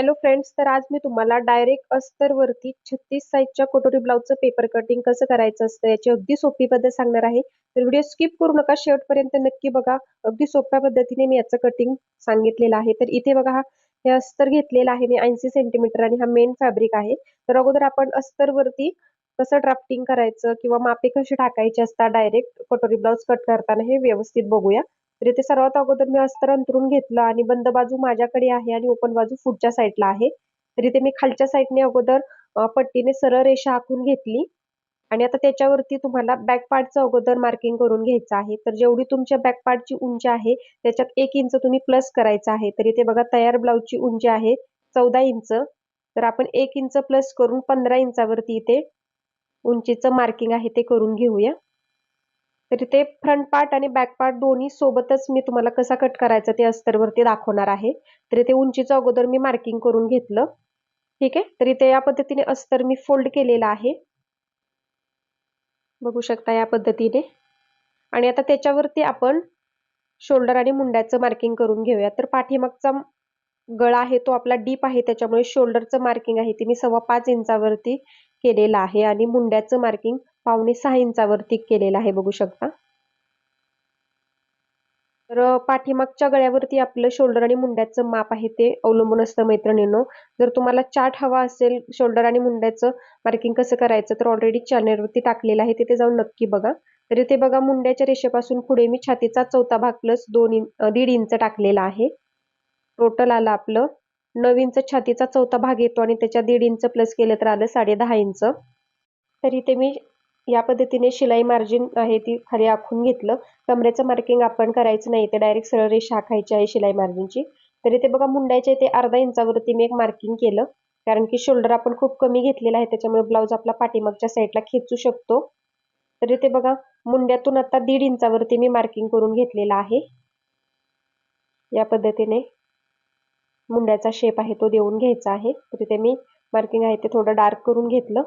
Hello friends तर आज मी तुम्हाला डायरेक्ट अस्तरवरती छत्तीस साईजच्या कटोरी ब्लाऊजचं पेपर कटिंग कसं करायचं असतं याची अगदी सोपी पद्धत सांगणार आहे. तर व्हिडिओ स्किप करू नका शेवटपर्यंत नक्की बघा. अगदी सोप्या पद्धतीने मी याचं कटिंग सांगितलेलं आहे. तर इथे बघा हा हे अस्तर घेतलेला आहे मी ऐंशी सेंटीमीटर आणि हा मेन फॅब्रिक आहे. तर अगोदर आपण अस्तरवरती कसं ड्राफ्टिंग करायचं किंवा मापे कशी टाकायची असतात डायरेक्ट कटोरी ब्लाऊज कट करताना हे व्यवस्थित बघूया. तर इथे सर्वात अगोदर मी अस्तर अंतरून घेतलं आणि बंद बाजू माझ्याकडे आहे आणि ओपन बाजू पुढच्या साईडला आहे. तर इथे मी खालच्या साईडने अगोदर पट्टीने सरळ रेषा आखून घेतली. आणि आता त्याच्यावरती तुम्हाला बॅक पार्टचं अगोदर मार्किंग करून घ्यायचं आहे. तर जेवढी तुमच्या बॅक पार्टची उंची आहे त्याच्यात एक इंच तुम्ही प्लस करायचं आहे. तर इथे बघा तयार ब्लाऊजची उंची आहे चौदा इंच तर आपण एक इंच प्लस करून पंधरा इंचावरती इथे उंचीचं मार्किंग आहे ते करून घेऊया. तर इथे फ्रंट पार्ट आणि बॅक पार्ट दोन्ही सोबतच मी तुम्हाला कसा कट करायचा ते अस्तरवरती दाखवणार आहे. तर इथे उंचीचं अगोदर मी मार्किंग करून घेतलं. ठीक आहे? तर इथे या पद्धतीने अस्तर मी फोल्ड केलेला आहे. बघू शकता या पद्धतीने. आणि आता त्याच्यावरती आपण शोल्डर आणि मुंड्याचं मार्किंग करून घेऊया. तर पाठीमागचा गळा आहे तो आपला डीप आहे त्याच्यामुळे शोल्डरचं मार्किंग आहे ते मी सव्वा पाच इंचावरती केलेलं आहे आणि मुंड्याचं मार्किंग पावणे सहा इंचावरती केलेला आहे बघू शकता. तर पाठीमागच्या गळ्यावरती आपलं शोल्डर आणि मुंड्याचं माप आहे ते अवलंबून असतं मैत्रिणींनो. जर तुम्हाला चार्ट हवा असेल शोल्डर आणि मुंड्याचं मार्किंग कसं करायचं तर ऑलरेडी चॅनलवरती टाकलेलं आहे तिथे जाऊन नक्की बघा. तर इथे बघा मुंड्याच्या रेषेपासून पुढे मी छातीचा चौथा भाग प्लस दोन इंच दीड इंच टाकलेला आहे. टोटल आलं आपलं नऊ इंच छातीचा चौथा भाग येतो आणि त्याच्या दीड इंच प्लस केलं तर आलं साडे दहा इंच. तर इथे मी या पद्धतीने शिलाई मार्जिन आहे ती खाली आखून घेतलं. कमरेचं मार्किंग आपण करायचं नाही ते डायरेक्ट सरळ रेषा आखायची आहे शिलाई मार्जिनची तर इथे बघा मुंड्याच्या इथे अर्धा इंचावरती मी एक मार्किंग केलं. कारण की शोल्डर आपण खूप कमी घेतलेला आहे त्याच्यामुळे ब्लाऊज आपला पाठीमागच्या साईडला खेचू शकतो. तर इथे बघा मुंड्यातून आता दीड इंचावरती मी मार्किंग करून घेतलेला आहे. या पद्धतीने मुंड्याचा शेप आहे तो देऊन घ्यायचा आहे. तर इथे मी मार्किंग आहे ते थोडं डार्क करून घेतलं.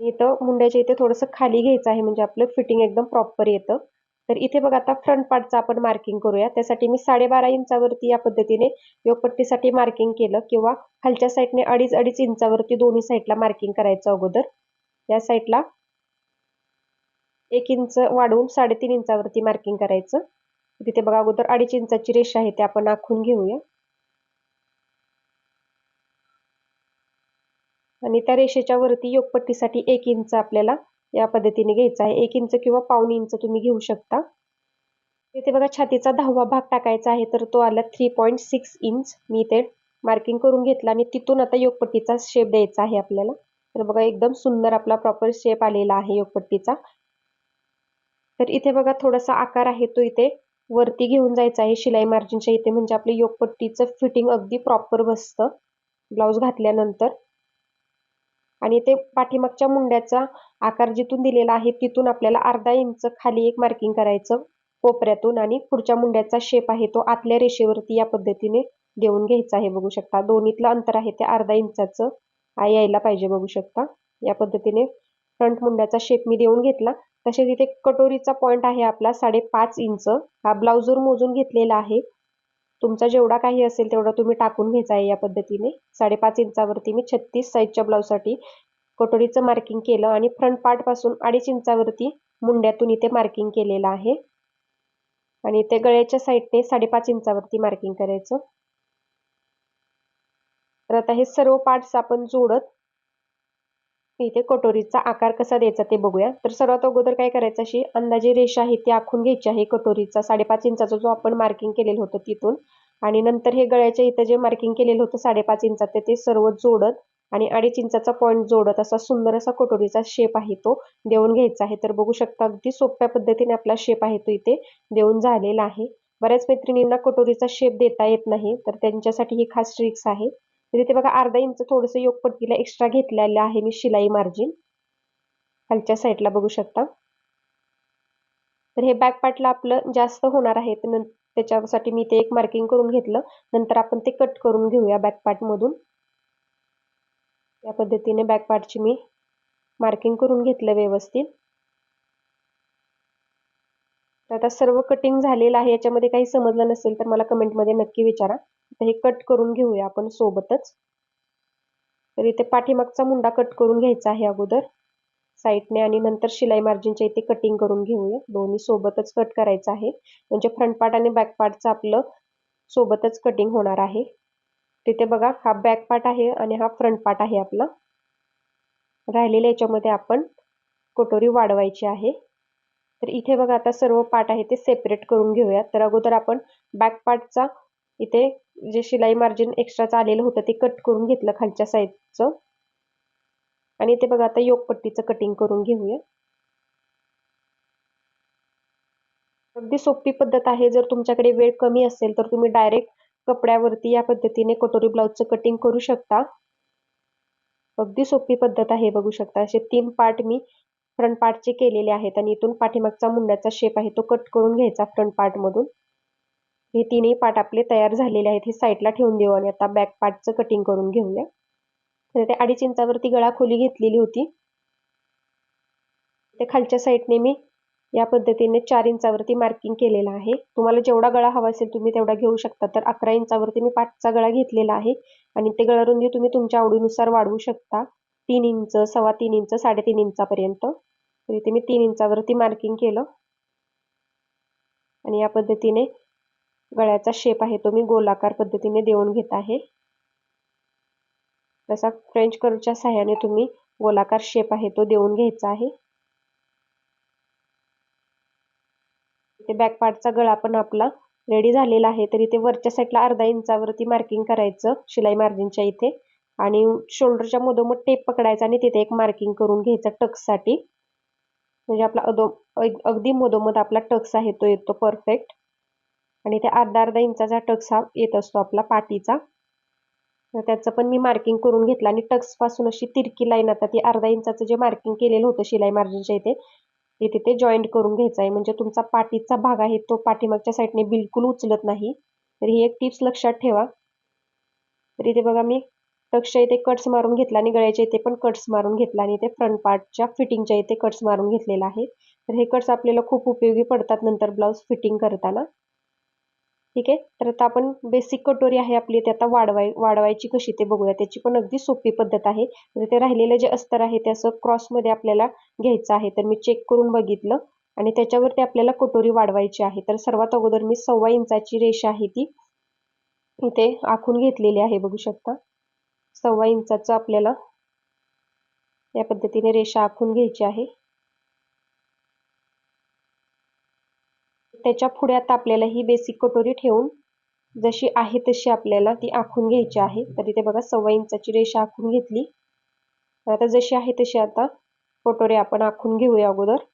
इथं मुंड्याच्या इथे थोडंसं खाली घ्यायचं आहे म्हणजे आपलं फिटिंग एकदम प्रॉपर येतं. तर इथे बघा आता फ्रंट पार्टचं आपण मार्किंग करूया. त्यासाठी मी साडेबारा इंचावरती या पद्धतीने योगपट्टीसाठी मार्किंग केलं किंवा खालच्या साईडने अडीच अडीच इंचावरती दोन्ही साईडला मार्किंग करायचं अगोदर. या साईडला एक इंच वाढवून साडेतीन इंचावरती मार्किंग करायचं. तिथे बघा अगोदर अडीच इंचाची रेषा आहे ते आपण आखून घेऊया. आणि त्या रेषेच्या वरती योगपट्टीसाठी एक इंच आपल्याला या पद्धतीने घ्यायचा आहे. एक इंच किंवा पाऊण इंच तुम्ही घेऊ शकता. इथे बघा छातीचा दहावा भाग टाकायचा आहे तर तो आला थ्री पॉईंट सिक्स इंच मी इथे मार्किंग करून घेतला आणि तिथून आता योगपट्टीचा शेप द्यायचा आहे आपल्याला. तर बघा एकदम सुंदर आपला प्रॉपर शेप आलेला आहे योगपट्टीचा. तर इथे बघा थोडासा आकार आहे तो इथे वरती घेऊन जायचा आहे शिलाई मार्जिनच्या इथे. म्हणजे आपलं योगपट्टीचं फिटिंग अगदी प्रॉपर बसतं. ब्लाऊज घातल्यानंतर. आणि ते पाठीमागच्या मुंड्याचा आकार जिथून दिलेला आहे तिथून आपल्याला अर्धा इंच खाली एक मार्किंग करायचं कोपऱ्यातून आणि पुढच्या मुंड्याचा शेप आहे तो आतल्या रेषेवरती या पद्धतीने देऊन घ्यायचा आहे बघू शकता. दोन्हीतलं अंतर आहे ते अर्धा इंचाचं यायला पाहिजे बघू शकता. या पद्धतीने फ्रंट मुंड्याचा शेप मी देऊन घेतला. तसेच इथे कटोरीचा पॉईंट आहे आपला साडेपाच इंच. हा ब्लाऊजवर मोजून घेतलेला आहे तुमचा जेवढा काही असेल तेवढा तुम्ही टाकून घ्यायचा आहे या पद्धतीने. साडेपाच इंचावरती मी छत्तीस साईजच्या ब्लाऊजसाठी कटोरीचं मार्किंग केलं आणि फ्रंट पार्टपासून अडीच इंचावरती मुंड्यातून इथे मार्किंग केलेलं आहे. आणि ते गळ्याच्या साईडने साडेपाच इंचावरती मार्किंग करायचं. तर आता हे सर्व पार्ट्स आपण जोडत इथे कटोरीचा आकार कसा द्यायचा ते बघूया. तर सर्वात अगोदर काय करायचं अशी अंदाजे रेषा आहे ती आखून घ्यायची आहे. कटोरीचा साडेपाच इंचाचा जो आपण मार्किंग केलेलं होतं तिथून. आणि नंतर हे गळ्याच्या इथं जे मार्किंग केलेलं होतं साडेपाच इंचात ते सर्व जोडत आणि अडीच इंचाचा पॉईंट जोडत असा सुंदर असा कटोरीचा शेप आहे तो देऊन घ्यायचा आहे. तर बघू शकता अगदी सोप्या पद्धतीने आपला शेप आहे तो इथे देऊन झालेला आहे. बऱ्याच मैत्रिणींना कटोरीचा शेप देता येत नाही तर त्यांच्यासाठी ही खास ट्रिक्स आहे. म्हणजे तर इथे बघा अर्धा इंच थोडंसं योगपट्टीला एक्स्ट्रा घेतलेलं आहे मी शिलाई मार्जिन खालच्या साईडला बघू शकता. तर हे बॅक पार्टला आपलं जास्त होणार आहे. त्याच्यासाठी मी ते एक मार्किंग करून घेतलं. नंतर आपण ते कट करून घेऊया बॅक पार्टमधून या पद्धतीने बॅक पार्टची मी मार्किंग करून घेतलं व्यवस्थित. तर आता सर्व कटिंग झालेलं आहे. याच्यामध्ये काही समजलं नसेल तर मला कमेंटमध्ये नक्की विचारा. हे कट करून घेऊया आपण सोबतच. तर इथे पाठीमागचा मुंडा कट करून घ्यायचा आहे अगोदर. साईडने आणि नंतर शिलाई मार्जिनच्या इथे कटिंग करून घेऊया. दोन्ही सोबतच कट करायचं आहे. म्हणजे फ्रंट पार्ट आणि बॅक पार्टचं आपलं सोबतच कटिंग होणार आहे. तिथे बघा हा बॅक पार्ट आहे आणि हा फ्रंट पार्ट आहे आपला. राहिलेल्या याच्यामध्ये आपण कटोरी वाढवायची आहे. तर इथे बघा आता सर्व पार्ट आहे ते सेपरेट करून घेऊया. तर अगोदर आपण बॅक पार्टचा इथे जे शिलाई मार्जिन एक्स्ट्राचं आलेलं होतं ते कट करून घेतलं खालच्या साईडचं आणि ते बघा आता योगपट्टीचं कटिंग करून घेऊया. अगदी सोपी पद्धत आहे. जर तुमच्याकडे वेळ कमी असेल तर तुम्ही डायरेक्ट कपड्यावरती या पद्धतीने कटोरी ब्लाउजचं कटिंग करू शकता. अगदी सोपी पद्धत आहे बघू शकता. असे तीन पार्ट मी फ्रंट पार्टचे केलेले आहेत. आणि इथून पाठीमागचा मुंड्याचा शेप आहे तो कट करून घ्यायचा फ्रंट पार्टमधून हे तिन्ही पार्ट आपले तयार झालेले आहेत. हे साईडला ठेवून देऊ आणि आता बॅक पार्टचं कटिंग करून घेऊया. तर ते अडीच इंचावरती गळा खोली घेतलेली होती. ते खालच्या साईडने मी या पद्धतीने चार इंचावरती मार्किंग केलेलं आहे. तुम्हाला जेवढा गळा हवा असेल तुम्ही तेवढा घेऊ शकता. तर अकरा इंचावरती मी पाठचा गळा घेतलेला आहे. आणि ते गळा रुंदी तुम्ही तुमच्या आवडीनुसार वाढवू शकता. तीन इंच सव्वा तीन इंच साडेतीन इंचापर्यंत. तर इथे मी तीन इंचावरती मार्किंग केलं. आणि या पद्धतीने गळ्याचा शेप आहे तो मी गोलाकार पद्धतीने देऊन घेत आहे. तसा फ्रेंच कर्वच्या सहाय्याने तुम्ही गोलाकार शेप आहे तो देऊन घ्यायचा आहे. ते बॅक पार्टचा गळा पण आपला रेडी झालेला आहे तर इथे वरच्या साईडला अर्धा इंचावरती मार्किंग करायचं शिलाई मार्जिनच्या इथे. आणि शोल्डरच्या मधोमध टेप पकडायचा आणि तिथे एक मार्किंग करून घ्यायचं टक्ससाठी म्हणजे आपला अदो अगदी मधोमध आपला टक्स आहे तो येतो परफेक्ट आणि इथे अर्धा अर्धा इंचाचा टक्स हा येत असतो आपला पाठीचा त्याचं पण मी मार्किंग करून घेतलं. आणि टक्सपासून अशी तिरकी लाईन आता ती अर्धा इंचाचं जे मार्किंग केलेलं होतं शिलाई मार्जिनच्या इथे ते तिथे जॉईंट करून घ्यायचं आहे. म्हणजे तुमचा पाठीचा भाग आहे तो पाठीमागच्या साईडने बिलकुल उचलत नाही. तर ही एक टिप्स लक्षात ठेवा. तर इथे बघा मी टक्सच्या इथे कट्स मारून घेतला आणि गळ्याच्या इथे पण कट्स मारून घेतला. आणि इथे फ्रंट पार्टच्या फिटिंगच्या इथे कट्स मारून घेतलेला आहे. तर हे कट्स आपल्याला खूप उपयोगी पडतात नंतर ब्लाऊज फिटिंग करताना. ठीक आहे? तर आता आपण बेसिक कटोरी आहे आपली ते आता वाढवाय वाढवायची कशी ते बघूया. त्याची पण अगदी सोपी पद्धत आहे. तर ते राहिलेलं जे अस्तर आहे ते असं क्रॉसमध्ये आपल्याला घ्यायचं आहे. तर मी चेक करून बघितलं आणि त्याच्यावरती आपल्याला कटोरी वाढवायची आहे. तर सर्वात अगोदर मी सव्वा इंचाची रेषा आहे ती इथे आखून घेतलेली आहे बघू शकता. सव्वा इंचाचं आपल्याला या पद्धतीने रेषा आखून घ्यायची आहे. त्याच्या पुढ्यात आपल्याला ही बेसिक कटोरी ठेवून जशी आहे तशी आपल्याला ती आखून घ्यायची आहे. तर इथे बघा सव्वा इंचाची रेषा आखून घेतली. तर आता जशी आहे तशी आता कटोरी आपण आखून घेऊया अगोदर.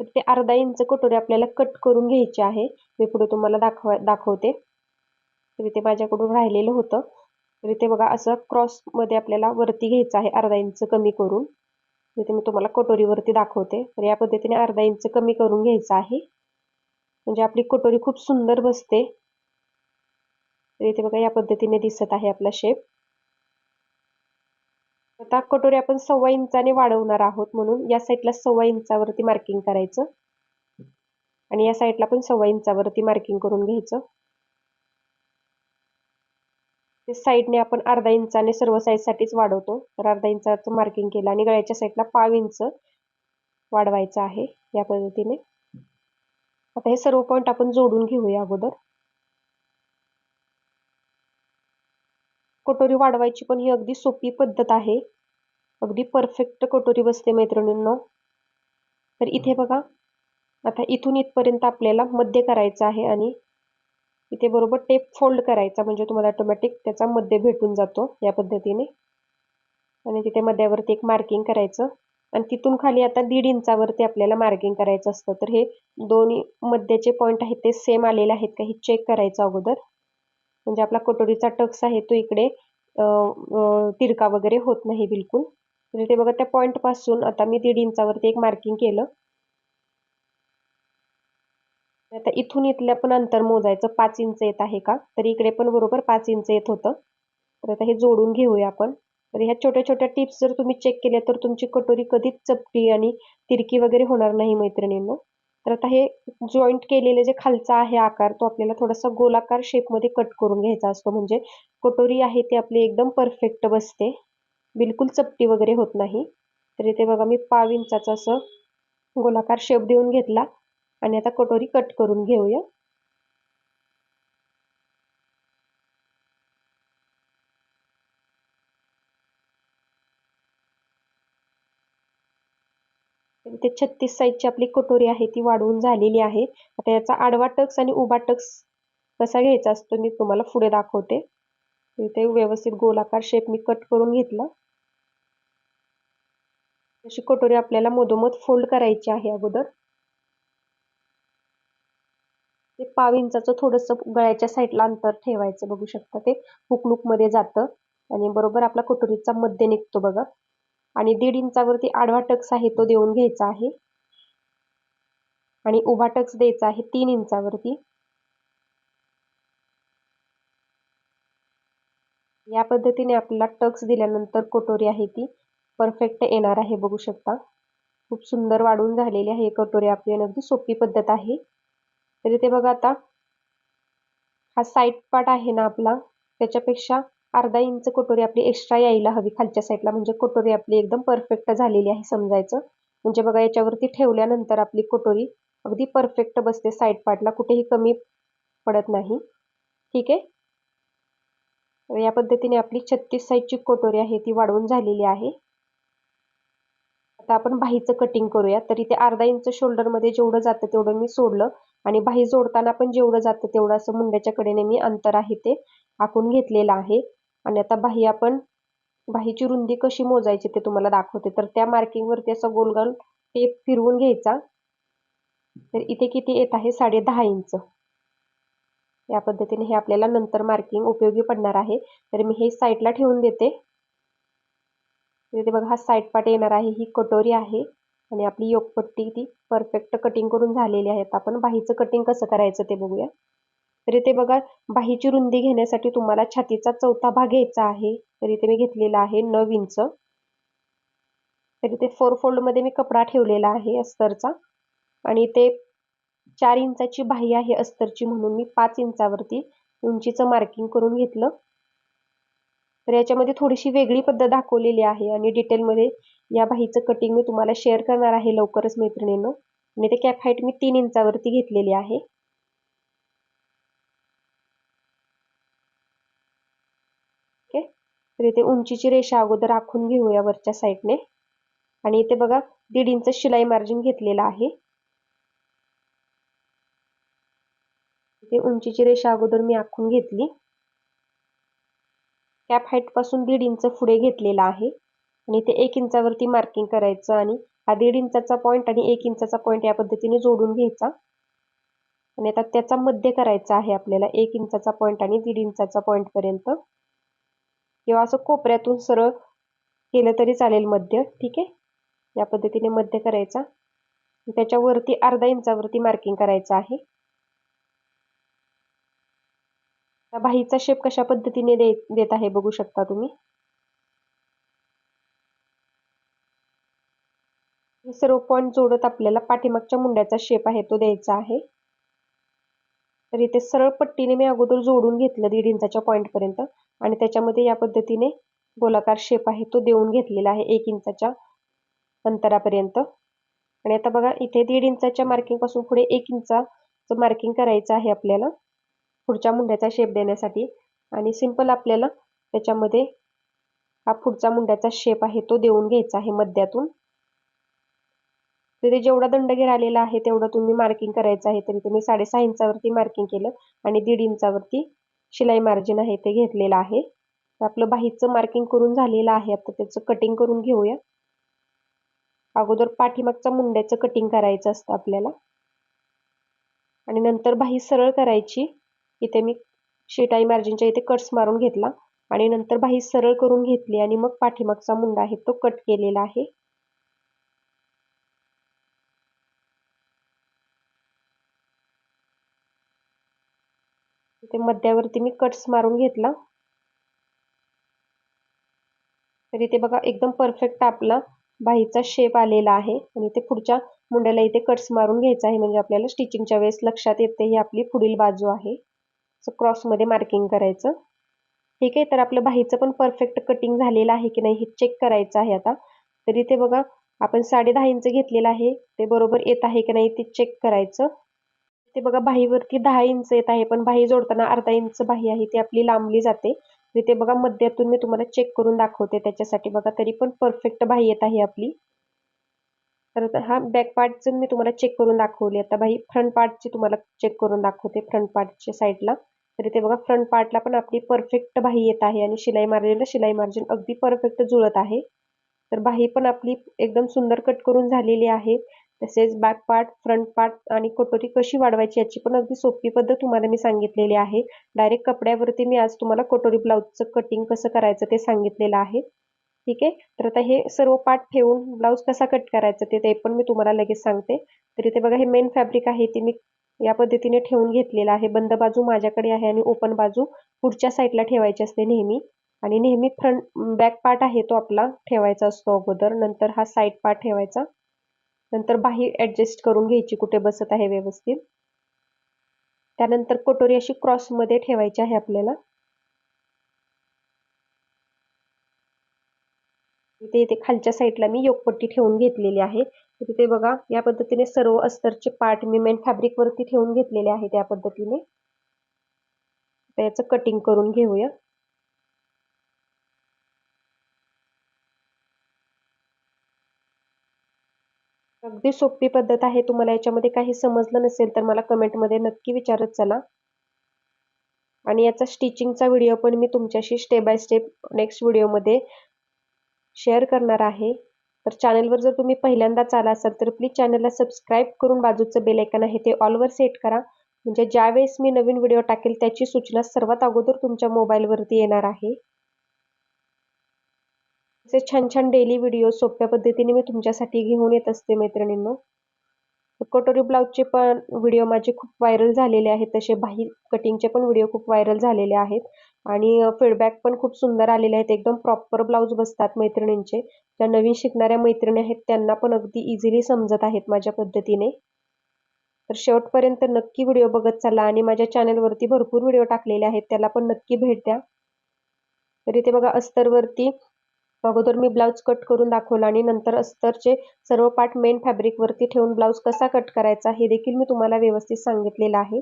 तर ते अर्धा इंच कटोरी आपल्याला कट करून घ्यायची आहे. मी पुढे तुम्हाला दाखवा दाखवते. तर इथे माझ्याकडून राहिलेलं होतं. तर इथे बघा असं क्रॉसमध्ये आपल्याला वरती घ्यायचं आहे अर्धा इंच कमी करून. इथे मी तुम्हाला कटोरीवरती दाखवते. तर या पद्धतीने अर्धा इंच कमी करून घ्यायचं आहे. म्हणजे आपली कटोरी खूप सुंदर बसते. तर इथे बघा या पद्धतीने दिसत आहे आपला शेप आता कटोरी आपण सव्वा इंचाने वाढवणार आहोत म्हणून या साईडला सव्वा इंचावरती मार्किंग करायचं. आणि या साईडला पण सव्वा इंचावरती मार्किंग करून घ्यायचं. ते साईडने आपण अर्धा इंचाने सर्व साईजसाठीच वाढवतो. तर अर्धा इंचाचं मार्किंग केलं आणि गळ्याच्या साईडला पाव इंच वाढवायचं आहे या पद्धतीने. आता हे सर्व पॉईंट आपण जोडून घेऊया अगोदर. कटोरी वाढवायची पण ही अगदी सोपी पद्धत आहे. अगदी परफेक्ट कटोरी बसते मैत्रिणींनो. तर इथे बघा. आता इथून इथपर्यंत आपल्याला मध्य करायचं आहे आणि इथे बरोबर टेप फोल्ड करायचा. म्हणजे तुम्हाला ऑटोमॅटिक त्याचा मध्य भेटून जातो या पद्धतीने. आणि तिथे मध्यावरती एक मार्किंग करायचं. आणि तिथून खाली आता दीड इंचावरती आपल्याला मार्किंग करायचं असतं. तर हे दोन्ही मध्याचे पॉईंट आहेत ते सेम आलेले आहेत का हे चेक करायचं अगोदर. म्हणजे आपला कटोरीचा टक्स आहे तो इकडे तिरका वगैरे होत नाही बिलकुल. म्हणजे तर इथे बघा त्या पॉईंटपासून आता मी दीड इंचावरती एक मार्किंग केलं. आता इथून इथल्या पण अंतर मोजायचं पाच इंच येत आहे का? तर इकडे पण बरोबर पाच इंच येत होतं. तर आता हे जोडून घेऊया आपण. तर ह्या छोट्या छोट्या टिप्स जर तुम्ही चेक केल्या तर तुमची कटोरी कधीच चपटी आणि तिरकी वगैरे होणार नाही मैत्रिणींनो. तर आता हे जॉईंट केलेले जे खालचा आहे आकार तो आपल्याला थोडासा गोलाकार शेपमध्ये कट करून घ्यायचा असतो. म्हणजे कटोरी आहे ती आपली एकदम परफेक्ट बसते. बिलकुल चपटी वगैरे होत नाही. तर इथे बघा मी पाव इंचाचं असं गोलाकार शेप देऊन घेतला. आणि आता कटोरी कट करून घेऊया. ते छत्तीस साईजची आपली कटोरी आहे ती वाढवून झालेली आहे. आता याचा आडवा टक्स आणि उभा टक्स कसा घ्यायचा असतो मी तुम्हाला पुढे दाखवते. इथे व्यवस्थित गोलाकार शेप मी कट करून घेतला. अशी कटोरी आपल्याला मधोमध फोल्ड करायची आहे अगोदर ते पाव इंचाचं थोडंसं गळ्याच्या साईडला अंतर ठेवायचं बघू शकता ते? हुकलूकमध्ये जातं. आणि बरोबर आपला कटोरीचा मध्य निघतो बघा. आणि दीड इंचावरती आडवा टक्स आहे तो देऊन घ्यायचा आहे. आणि उभा टक्स द्यायचा आहे तीन इंचावरती. या पद्धतीने आपल्याला टक्स दिल्यानंतर कटोरी आहे ती परफेक्ट येणार आहे बघू शकता. खूप सुंदर वाढून झालेली आहे कटोरी आपली अगदी सोपी पद्धत आहे. तर इथे बघा आता. हा साईड पार्ट आहे ना आपला. त्याच्यापेक्षा अर्धा इंच कटोरी आपली एक्स्ट्रा यायला हवी खालच्या साईडला म्हणजे कटोरी आपली एकदम परफेक्ट झालेली आहे समजायचं. म्हणजे बघा याच्यावरती ठेवल्यानंतर आपली कटोरी अगदी परफेक्ट बसते साईड पार्टला कुठेही कमी पडत नाही. ठीक आहे? या पद्धतीने आपली छत्तीस साईजची कटोरी आहे ती वाढवून झालेली आहे. आता आपण बाहीचं कटिंग करूया. तर इथे अर्धा इंच शोल्डरमध्ये जेवढं जातं तेवढं मी सोडलं. आणि बाही जोडताना पण जेवढं जातं तेवढं असं मुंड्याच्या कडेने मी अंतर आहे ते आखून घेतलेलं आहे. आणि आता बाही आपण बाहीची रुंदी कशी मोजायची ते तुम्हाला दाखवते. तर त्या मार्किंगवरती असं गोल गोल टेप फिरवून घ्यायचा. तर इथे किती येत आहे? साडे दहा इंच. या पद्धतीने हे आपल्याला नंतर मार्किंग उपयोगी पडणार आहे. तर मी हे साईडला ठेवून देते. इथे बघा हा साईड पार्ट येणार आहे. ही कटोरी आहे. आणि आपली योगपट्टी ती परफेक्ट कटिंग करून झालेली आहे आपण बाहीचं कटिंग कसं करायचं ते बघूया. तर इथे बघा बाहीची रुंदी घेण्यासाठी तुम्हाला छातीचा चौथा भाग घ्यायचा आहे. तर इथे मी घेतलेला आहे नऊ इंच. तर इथे फोर फोल्डमध्ये मी कपडा ठेवलेला आहे अस्तरचा. आणि इथे चार इंचाची बाही आहे अस्तरची म्हणून मी पाच इंचावरती उंचीचं मार्किंग करून घेतलं. तर याच्यामध्ये थोडीशी वेगळी पद्धत दाखवलेली आहे आणि डिटेलमध्ये या बाहीचं कटिंग मी तुम्हाला शेअर करणार आहे लवकरच मैत्रिणीनं. आणि ते कॅप हाईट मी तीन इंचावरती घेतलेली आहे. ओके तर इथे उंचीची रेषा अगोदर आखून घेऊया वरच्या साईडने आणि इथे बघा दीड इंच शिलाई मार्जिन घेतलेला आहे. इथे उंचीची रेषा अगोदर मी आखून घेतली. कॅप हाईटपासून दीड इंच पुढे घेतलेला आहे. आणि इथे एक इंचावरती मार्किंग करायचं आणि हा दीड इंचाचा पॉईंट आणि एक इंचाचा पॉईंट या पद्धतीने जोडून घ्यायचा. आणि आता त्याचा मध्य करायचा आहे आपल्याला एक इंचाचा पॉईंट आणि दीड इंचाचा पॉईंटपर्यंत किंवा असं कोपऱ्यातून सरळ केलं तरी चालेल मध्य ठीक आहे? या पद्धतीने मध्य करायचा. त्याच्यावरती अर्धा इंचावरती मार्किंग करायचं आहे. बाहीचा शेप कशा पद्धतीने देत आहे बघू शकता तुम्ही. सर्व पॉईंट जोडत आपल्याला पाठीमागच्या मुंड्याचा शेप आहे तो द्यायचा आहे. तर इथे सरळ पट्टीने मी अगोदर जोडून घेतलं दीड इंचाच्या पॉईंटपर्यंत आणि त्याच्यामध्ये या पद्धतीने गोलाकार शेप आहे तो देऊन घेतलेला आहे एक इंचाच्या अंतरापर्यंत. आणि आता बघा इथे दीड इंचाच्या मार्किंगपासून पुढे एक इंचाचं मार्किंग करायचं आहे आपल्याला पुढच्या मुंड्याचा शेप देण्यासाठी. आणि सिंपल आपल्याला त्याच्यामध्ये हा पुढचा मुंड्याचा शेप आहे तो देऊन घ्यायचा आहे मध्यातून. तिथे जेवढा दंड आलेला आहे तेवढं तुम्ही मार्किंग करायचं आहे. तरी तुम्ही साडेसहा इंचावरती मार्किंग केलं आणि दीड इंचावरती शिलाई मार्जिन आहे ते घेतलेलं आहे. आपलं बाहीचं मार्किंग करून झालेलं आहे. आता त्याचं कटिंग करून घेऊया. अगोदर पाठीमागचा मुंड्याचं कटिंग करायचं असतं आपल्याला. आणि नंतर बाही सरळ करायची. इथे मी शिटाई मार्जिनच्या इथे कट्स मारून घेतला. आणि नंतर बाही सरळ करून घेतली आणि मग पाठीमागचा मुंडा आहे तो कट केलेला आहे. मध्यावरती मी कट्स मारून घेतला. तर इथे बघा एकदम परफेक्ट आपला बाहीचा शेप आलेला आहे. आणि इथे पुढच्या मुंड्याला इथे कट्स मारून घ्यायचा आहे. म्हणजे आपल्याला स्टिचिंगच्या वेळेस लक्षात येते ही आपली पुढील बाजू आहे. क्रॉसमध्ये मार्किंग करायचं. ठीक आहे तर आपलं बाहीचं पण परफेक्ट कटिंग झालेलं आहे की नाही हे चेक करायचं आहे आता. तर इथे बघा आपण साडे दहा इंच घेतलेलं आहे. ते बरोबर येत आहे की नाही ते चेक करायचं. ते बघा बाहीवरती दहा इंच येत आहे पण बाही जोडताना अर्धा इंच बाही आहे ती आपली लांबली जाते. ते बघा मध्यातून मी तुम्हाला चेक करून दाखवते त्याच्यासाठी बघा तरी पण परफेक्ट बाही येत आहे आपली. तर हा बॅक पार्टचं मी तुम्हाला चेक करून दाखवली. आता बाई फ्रंट पार्टची तुम्हाला चेक करून दाखवते फ्रंट पार्टच्या साईडला तर ते बघा फ्रंट पार्टला पण आपली परफेक्ट बाही येत आहे आणि शिलाई मार्जिनला शिलाई मार्जिन अगदी परफेक्ट जुळत आहे. तर बाही पण आपली एकदम सुंदर कट करून झालेली आहे. तसेच बॅक पार्ट फ्रंट पार्ट आणि कटोरी कशी वाढवायची याची पण अगदी सोपी पद्धत तुम्हाला मी सांगितलेली आहे. डायरेक्ट कपड्यावरती मी आज तुम्हाला कटोरी ब्लाऊजचं कटिंग कसं करायचं ते सांगितलेलं आहे. ठीक आहे? तर आता हे सर्व पार्ट ठेवून ब्लाऊज कसा कट करायचा ते ते पण मी तुम्हाला लगेच सांगते. तरी ते बघा हे मेन फॅब्रिक आहे ते मी या पद्धतीने ठेवून घेतलेलं आहे. बंद बाजू माझ्याकडे आहे आणि ओपन बाजू पुढच्या साईडला ठेवायची असते नेहमी. आणि नेहमी फ्रंट बॅक पार्ट आहे तो आपला ठेवायचा असतो अगोदर. नंतर हा साईड पार्ट ठेवायचा. नंतर बाही ॲडजस्ट करून घ्यायची कुठे बसत आहे व्यवस्थित. त्यानंतर कटोरी अशी क्रॉसमध्ये ठेवायची आहे आपल्याला. इथे इथे खालच्या साईडला मी योगपट्टी ठेवून घेतलेली आहे. तिथे बघा या पद्धतीने सर्व अस्तरचे पार्ट मी मेन फॅब्रिक वरती ठेवून घेतलेले आहे त्या पद्धतीने. याचं कटिंग करून घेऊया. अगदी सोपी पद्धत आहे. तुम्हाला याच्यामध्ये काही समजलं नसेल तर मला कमेंटमध्ये नक्की विचारत चला. आणि याचा स्टिचिंगचा व्हिडिओ पण मी तुमच्याशी स्टेप बाय स्टेप नेक्स्ट व्हिडिओमध्ये शेअर करणार आहे. तर चॅनलवर जर तुम्ही पहिल्यांदाच आला असाल तर प्लीज चॅनलला सबस्क्राईब करून बाजूचं बेलायकन आहे ते ऑलवर सेट करा. म्हणजे ज्यावेळेस मी नवीन व्हिडिओ टाकेल त्याची सूचना सर्वात अगोदर तुमच्या मोबाईलवरती येणार आहे. असे छान छान डेली व्हिडिओ सोप्या पद्धतीने मी तुमच्यासाठी घेऊन येत असते मैत्रिणींनो. कटोरी ब्लाऊजचे पण व्हिडिओ माझे खूप व्हायरल झालेले आहेत. तसे बाही कटिंगचे पण व्हिडिओ खूप व्हायरल झालेले आहेत. आणि फीडबॅक पण खूप सुंदर आलेले आहेत. एकदम प्रॉपर ब्लाऊज बसतात मैत्रिणींचे. ज्या नवीन शिकणाऱ्या मैत्रिणी आहेत त्यांना पण अगदी इझिली समजत आहेत माझ्या पद्धतीने. तर शेवटपर्यंत नक्की व्हिडिओ बघत चालला आणि माझ्या चॅनलवरती भरपूर व्हिडिओ टाकलेले आहेत. त्याला पण नक्की भेट द्या. तर इथे बघा अस्तरवरती अगोदर मी ब्लाऊज कट करून दाखवला आणि नंतर अस्तरचे सर्व पार्ट मेन फॅब्रिकवरती ठेवून ब्लाऊज कसा कट करायचा हे देखील मी तुम्हाला व्यवस्थित सांगितलेलं आहे.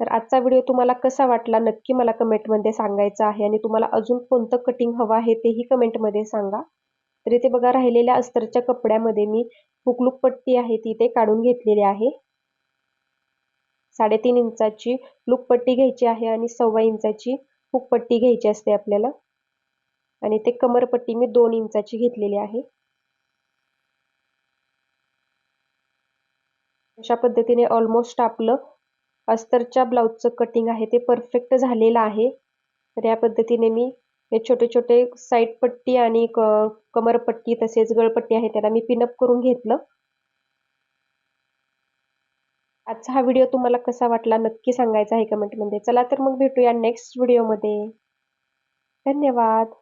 तर आजचा व्हिडिओ तुम्हाला कसा वाटला नक्की मला कमेंटमध्ये सांगायचा आहे आणि तुम्हाला अजून कोणतं कटिंग हवं आहे तेही कमेंटमध्ये सांगा. तर इथे बघा राहिलेल्या अस्तरच्या कपड्यामध्ये मी हुकलूक पट्टी आहे ती इथे काढून घेतलेली आहे. साडेतीन इंचाची लुकपट्टी घ्यायची आहे आणि सव्वा इंचाची हुकपट्टी घ्यायची असते आपल्याला. आणि ते कमरपट्टी मी दोन इंचाची घेतलेली आहे. अशा पद्धतीने ऑलमोस्ट आपलं अस्तरच्या ब्लाऊजचं कटिंग आहे ते परफेक्ट झालेलं आहे. तर या पद्धतीने मी हे छोटे छोटे साईड पट्टी आणि कमरपट्टी तसेच गळपट्टी आहे त्याला मी पिनअप करून घेतलं. आजचा हा व्हिडिओ तुम्हाला कसा वाटला नक्की सांगायचा आहे कमेंटमध्ये चला तर मग भेटूया नेक्स्ट व्हिडिओमध्ये धन्यवाद.